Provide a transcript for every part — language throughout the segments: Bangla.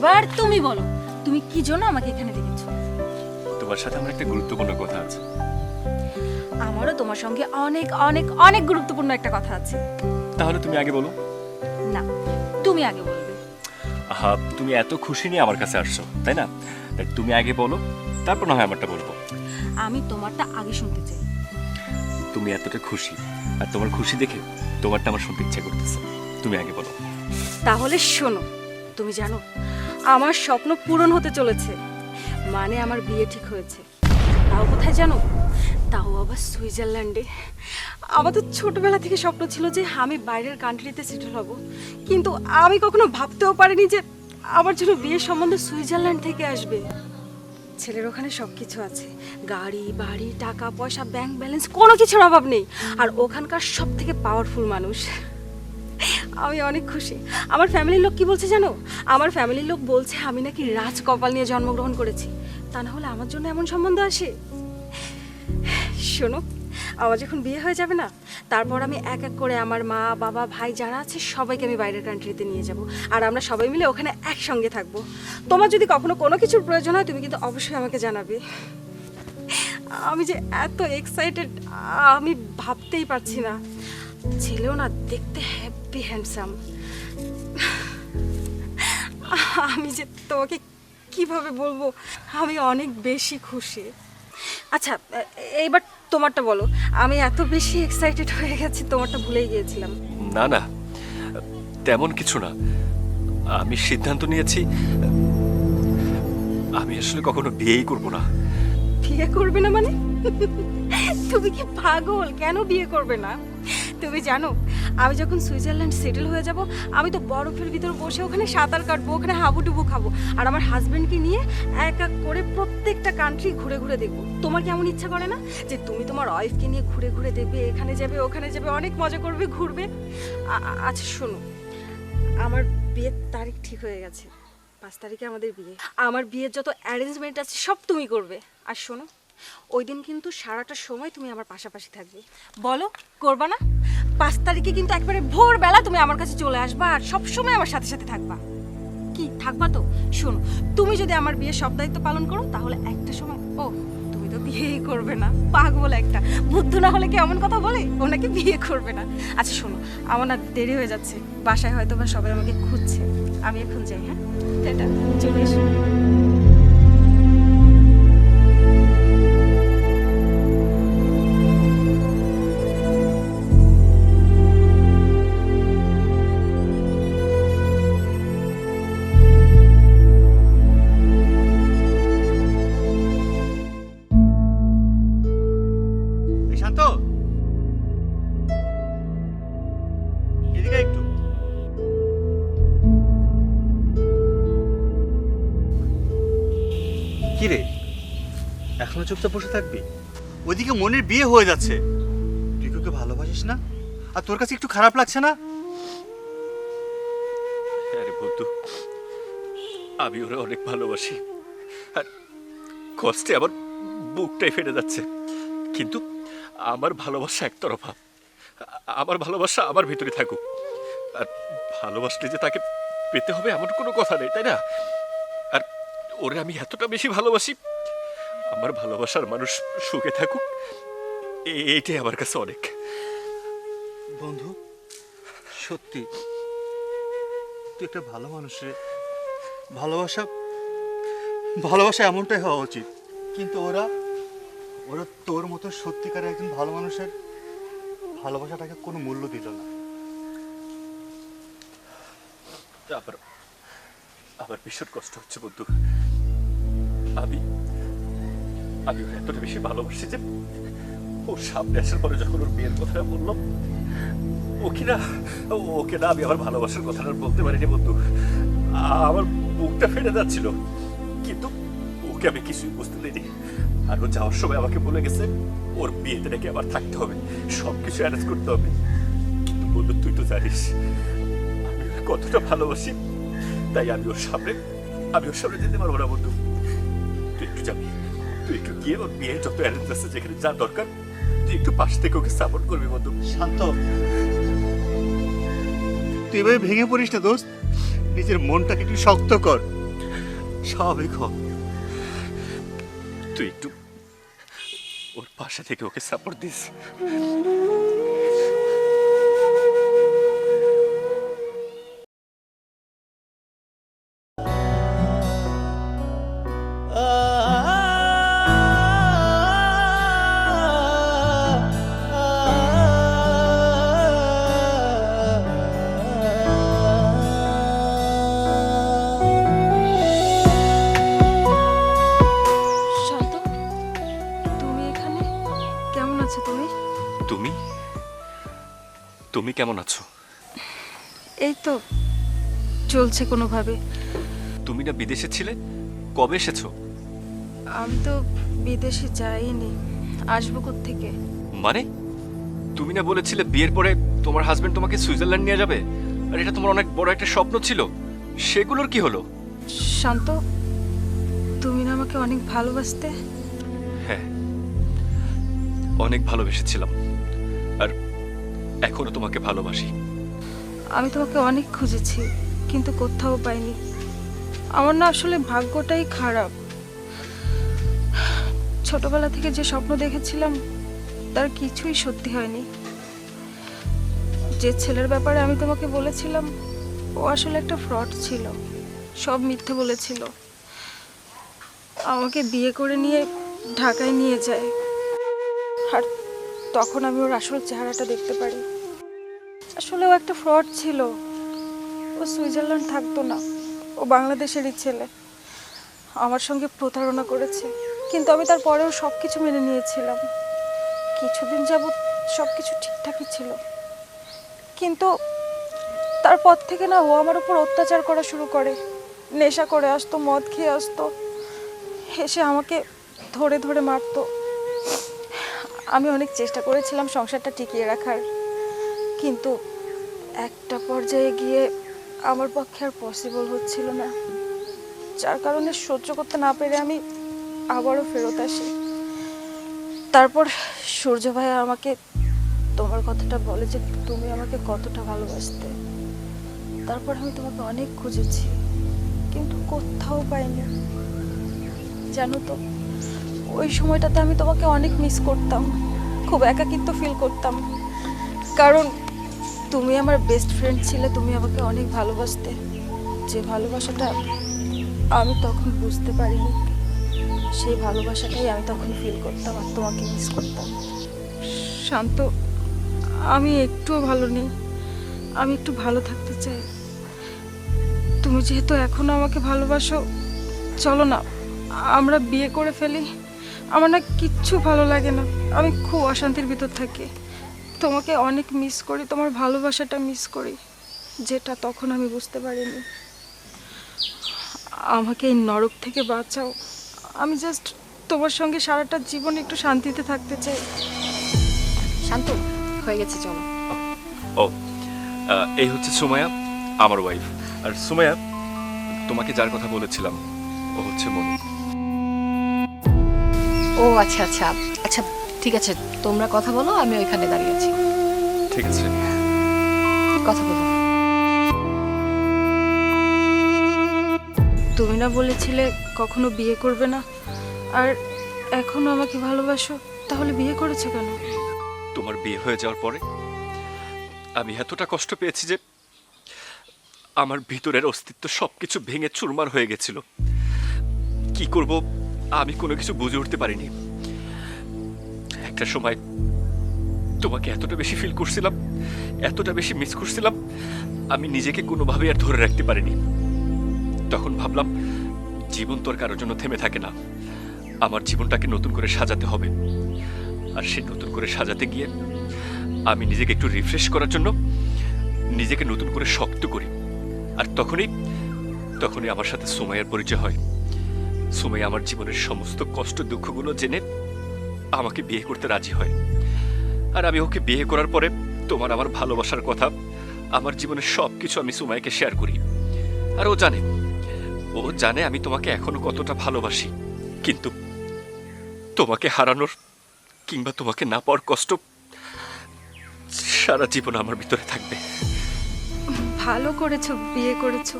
এবার তুমি বলো তুমি কি জন্য আমাকে এখানে ডেকেছো তোমার সাথে আমার একটা গুরুত্বপূর্ণ কথা আছে। আমারও তোমার সঙ্গে অনেক অনেক অনেক গুরুত্বপূর্ণ একটা কথা আছে। তাহলে তুমি আগে বলো। না তুমি আগে বলবে আহা তুমি এত খুশি নিয়ে আমার কাছে আসছো তাই না? তাই তুমি আগে বলো তারপর না হয় আমারটা বলব। আমি তোমারটা আগে শুনতে চাই। তুমি এতটা খুশি আর তোমার খুশি দেখে তোমারটা আমার শুনতে ইচ্ছা করতেছে। তুমি আগে বলো। তাহলে শোনো তুমি জানো আমার স্বপ্ন পূরণ হতে চলেছে। মানে আমার বিয়ে ঠিক হয়েছে। তাও কোথায় জানো? তাও আবার সুইজারল্যান্ডে। আমার তো ছোটবেলা থেকে স্বপ্ন ছিল যে আমি বাইরের কান্ট্রিতে সেটেল হব। কিন্তু আমি কখনো ভাবতেও পারিনি যে আমার জন্য বিয়ের সম্বন্ধে সুইজারল্যান্ড থেকে আসবে। ছেলের ওখানে সব কিছু আছে। গাড়ি, বাড়ি, টাকা, পয়সা ব্যাংক ব্যালেন্স কোনো কিছুর অভাব নেই। আর ওখানকার সব থেকে পাওয়ারফুল মানুষ। আমি অনেক খুশি। আমার ফ্যামিলির লোক কি বলছে জানো? আমার ফ্যামিলির লোক বলছে আমি নাকি রাজ কপাল নিয়ে জন্মগ্রহণ করেছি। তা না হলে আমার জন্য এমন সম্বন্ধ আসে। শোনো, আমার যখন বিয়ে হয়ে যাবে না, তারপর আমি এক এক করে আমার মা, বাবা, ভাই যারা আছে, সবাইকে আমি বাইরের কান্ট্রিতে নিয়ে যাব। আর আমরা সবাই মিলে ওখানে একসঙ্গে থাকব। তোমার যদি কখনো কোনো কিছুর প্রয়োজন হয়, তুমি কিন্তু অবশ্যই আমাকে জানাবে। আমি যে এত এক্সাইটেড আমি ভাবতেই পারছি না। ছেলেও না দেখতে হ্যাপি হ্যান্ডসাম আমি যে তোমাকে কীভাবে বলব? আমি অনেক বেশি খুশি। আচ্ছা এইবার তোমারটা বলো। আমি এত বেশি এক্সাইটেড হয়ে গেছি তোমারটা ভুলেই গিয়েছিলাম। না না তেমন কিছু না। আমি সিদ্ধান্ত নিয়েছি আমি আসলে কখনো বিয়েই করব না। বিয়ে করবে না মানে? তুমি কি পাগল? কেন বিয়ে করবে না? তুমি জানো আমি যখন সুইজারল্যান্ড সেটেল হয়ে যাব, আমি তো বরফের ভিতর বসে ওখানে সাঁতার কাটবো, ওখানে হাবুডুবু খাব। আর আমার হাজব্যান্ডকে নিয়ে এক এক করে প্রত্যেকটা কান্ট্রি ঘুরে ঘুরে দেখব। তোমার কেমন ইচ্ছা করে না? যে তুমি তোমার ওয়াইফকে নিয়ে ঘুরে ঘুরে দেখবে, এখানে যাবে, ওখানে যাবে, অনেক মজা করবে, ঘুরবে। আচ্ছা শোনো। আমার বিয়ের তারিখ ঠিক হয়ে গেছে। পাঁচ তারিখে আমাদের বিয়ে। আমার বিয়ের যত অ্যারেঞ্জমেন্ট আছে সব তুমি করবে। আর শোনো ওই দিন কিন্তু সারাটা সময় তুমি আমার পাশাপাশি থাকবে। বলো, করবা না? পাঁচ তারিখে কিন্তু একবারে ভোরবেলা তুমি আমার কাছে চলে আসবা আর সব সময় আমার সাথে সাথে থাকবা। কি, থাকবা তো? শোনো, তুমি যদি আমার বিয়ের সব দায়িত্ব পালন করো, তাহলে একটা সময়, ও, তুমি তো বিয়েই করবে না। পাগল একটা। বুদ্ধ না হলে কি এমন কথা বলে? ও নাকি বিয়ে করবে না। আচ্ছা শোনো, আমার না দেরি হয়ে যাচ্ছে। বাসায় হয়তো বা সবাই আমাকে খুঁজছে। আমি এখন যাই হ্যাঁ? চলে এসো। শান্ত। এদিকে একটু। কি রে? এখনও চুপচাপ বসে থাকবি? ওইদিকে মনের বিয়ে হয়ে যাচ্ছে। তুই ওকে ভালোবাসিস না? আর তোর কাছে একটু খারাপ লাগছে না? আরে বন্ধু আমি ওরা অনেক ভালোবাসি। আর কষ্টে আমার বুকটাই ফেটে যাচ্ছে। কিন্তু আমার ভালোবাসা একতরফা আমার ভালোবাসা আমার ভিতরে থাকুক। আর ভালোবাসলে যে তাকে পেতে হবে এমন কোনো কথা নেই, তাই না? আর ওরে আমি এতটা বেশি ভালোবাসি, আমার ভালোবাসার মানুষ সুখে থাকুক এইটাই আমার কাছে অনেক। বন্ধু, সত্যি, তুই একটা ভালো মানুষ রে। ভালোবাসা ভালোবাসা এমনটাই হওয়া উচিত। কিন্তু ওরা ওরা তোর মতো সত্যিকার একজন ভালো মানুষের ভালোবাসাটাকে কোনো মূল্য দিল না। আবার আমার ভীষণ কষ্ট হচ্ছে, বন্ধু। আমি আমি এতটা বেশি ভালোবাসি যে ওর সামনে আসার পরে যখন ওর বিয়ের কথাটা বললাম ওকে না ওকে না আমি আমার ভালোবাসার কথাটা বলতে পারিনি, বন্ধু। আমার বুকটা ফেটে যাচ্ছিল, কিন্তু ওকে আমি কিছুই বুঝতে দিইনি। আর ও যাওয়ার সময় আমাকে বলে গেছে ওর বিয়েতে নাকি আবার থাকতে হবে সব কিছু অ্যারেঞ্জ করতে হবে। কিন্তু বন্ধু তুই তো জানিস আমি ওকে কতটা ভালোবাসি তাই আমি ওর সামনে আমি ওর সামনে যেতে পারব না বন্ধু। তুই একটু যাবি তুই একটু গিয়ে ওর বিয়ে যত অ্যারেঞ্জ আছে যেখানে যা দরকার তুই একটু পাশ থেকে ওকে সাপোর্ট করবি বন্ধু। শান্ত তুই এভাবে ভেঙে পড়িস না দোস্ত। নিজের মনটাকে একটু শক্ত কর। স্বাভাবিক হ। তুই একটু ওর পাশে থেকে ওকে সাপোর্ট দিস। তুমি কেমন আছো? এই তো চলছে কোনোভাবে। তুমি না বিদেশে ছিলে? কবে এসেছ? আমি তো বিদেশে যাইনি। আসব থেকে মানে? তুমি না বলেছিলে বিয়ের পরে তোমার হাজবেন্ড তোমাকে সুইজারল্যান্ড নিয়ে যাবে? আর এটা তোমার অনেক বড় একটা স্বপ্ন ছিল। সেগুলোর কি হলো? শান্ত তুমি না আমাকে অনেক ভালোবাসতে? হ্যাঁ অনেক ভালোবেসেছিলাম। আর এখনও তোমাকে ভালোবাসি। আমি তোমাকে অনেক খুঁজেছি, কিন্তু কোথাও পাইনি। আমার না আসলে ভাগ্যটাই খারাপ। ছোটবেলা থেকে যে স্বপ্ন দেখেছিলাম, তার কিছুই সত্যি হয়নি। যে ছেলের ব্যাপারে আমি তোমাকে বলেছিলাম, ও আসলে একটা ফ্রড ছিল, সব মিথ্যে বলেছিল। আমাকে বিয়ে করে নিয়ে ঢাকায় নিয়ে যায়। আর তখন আমি ওর আসল চেহারাটা দেখতে পারি। আসলে ও একটা ফ্রড ছিল। ও সুইজারল্যান্ড থাকতো না। ও বাংলাদেশেরই ছেলে। আমার সঙ্গে প্রতারণা করেছে। কিন্তু আমি তারপরেও সব কিছু মেনে নিয়েছিলাম। কিছুদিন যাবৎ সব কিছু ঠিকঠাকই ছিল। কিন্তু তারপর থেকে না ও আমার উপর অত্যাচার করা শুরু করে। নেশা করে আসতো, মদ খেয়ে আসতো। এসে আমাকে ধরে ধরে মারতো। আমি অনেক চেষ্টা করেছিলাম সংসারটা টিকিয়ে রাখার, কিন্তু একটা পর্যায়ে গিয়ে আমার পক্ষে আর পসিবল হচ্ছিল না। যার কারণে সহ্য করতে না পেরে আমি আবারও ফেরত আসি। তারপর সূর্য ভাইয়া আমাকে, তোমার কথাটা বলে যে তুমি আমাকে কতটা ভালোবাসতে। তারপর আমি তোমাকে অনেক খুঁজেছি, কিন্তু কোথাও পাইনি। জানো তো ওই সময়টাতে আমি তোমাকে অনেক মিস করতাম, খুব একাকিত্ব ফিল করতাম। কারণ তুমি আমার বেস্ট ফ্রেন্ড ছিলে, তুমি আমাকে অনেক ভালোবাসতে। যে ভালোবাসাটা আমি তখন বুঝতে পারিনি, সেই ভালোবাসাটাই আমি তখন ফিল করতাম আর তোমাকে মিস করতাম। শান্ত, আমি একটুও ভালো নেই। আমি একটু ভালো থাকতে চাই। তুমি যেহেতু এখনও আমাকে ভালোবাসো, চলো না, আমরা বিয়ে করে ফেলি। আমার না কিচ্ছু ভালো লাগে না। আমি খুব অশান্তির ভিতর থাকি। তোমাকে অনেক মিস করি তোমার ভালোবাসাটা মিস করি যেটা তখন আমি বুঝতে পারিনি। আমাকে এই নরক থেকে বাঁচাও। আমি জাস্ট তোমার সঙ্গে সারাটা জীবন একটু শান্তিতে থাকতে চাই। শান্ত হয়ে গেছে চলো। ও এই হচ্ছে সুমায়া আমার ওয়াইফ আর সুমায়া তোমাকে যার কথা বলেছিলাম ও হচ্ছে মনি ও আচ্ছা আচ্ছা। আচ্ছা ঠিক আছে তোমরা কথা বলো আমি ওইখানে দাঁড়িয়ে আছি। ঠিক আছে। কথা বলো। তুমি না বলেছিলে কখনো বিয়ে করবে না আর এখনও আমাকে ভালোবাসো তাহলে বিয়ে করেছ কেন? তোমার বিয়ে হয়ে যাওয়ার পরে আমি এতটা কষ্ট পেয়েছি যে আমার ভিতরের অস্তিত্ব সবকিছু ভেঙে চুরমার হয়ে গেছিল। কি করব? আমি কোনো কিছু বুঝে উঠতে পারিনি। একটা সময় তোমাকে এতটা বেশি ফিল করছিলাম, এতটা বেশি মিস করছিলাম, আমি নিজেকে কোনোভাবেই আর ধরে রাখতে পারিনি। তখন ভাবলাম, জীবন তোর কারোর জন্য থেমে থাকে না। আমার জীবনটাকে নতুন করে সাজাতে হবে। আর সে নতুন করে সাজাতে গিয়ে আমি নিজেকে একটু রিফ্রেশ করার জন্য নিজেকে নতুন করে শক্ত করি। আর তখনই তখনই আমার সাথে সময়ের পরিচয় হয়। সময় আমার জীবনের সমস্ত কষ্ট, দুঃখগুলো জেনে আমাকে বিয়ে করতে রাজি হয়। আর আমি ওকে বিয়ে করার পরে তোমার আমার ভালোবাসার কথা, আমার জীবনের সব কিছু আমি সুমাইকে শেয়ার করি। আর ও জানে ও জানে আমি তোমাকে এখনও কতটা ভালোবাসি। কিন্তু তোমাকে হারানোর কিংবা তোমাকে না পাওয়ার কষ্ট সারা জীবন আমার ভিতরে থাকবে। ভালো করেছ, বিয়ে করেছ।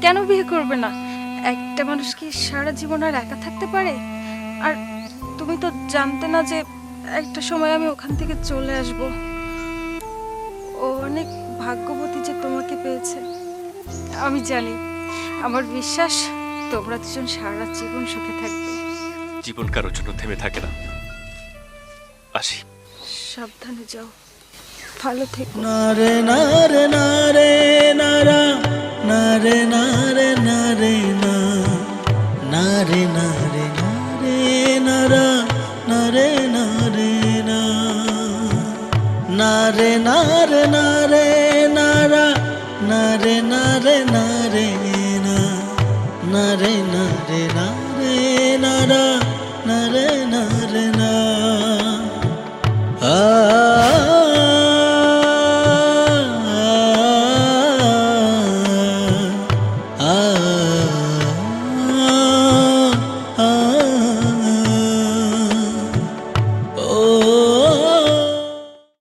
কেন বিয়ে করবে না? একটা মানুষ কি সারা জীবন আর একা থাকতে পারে? আর তুমি তো জানতে না যে একটা সময় আমি ওখান থেকে চলে আসব। ও অনেক ভাগ্যবতী যে তোমাকে পেয়েছে। আমি জানি আমার বিশ্বাস তোমরা দুজন সারা জীবন সুখে থাকবে। জীবন কারোর জন্য থেমে থাকে না। আসি। সাবধানে যাও। ভালো থেকো। নারে নারে নারে নারা নারে নারে নারে নারা নারে নারে না। নারে নারে নারে নারা নারে নারে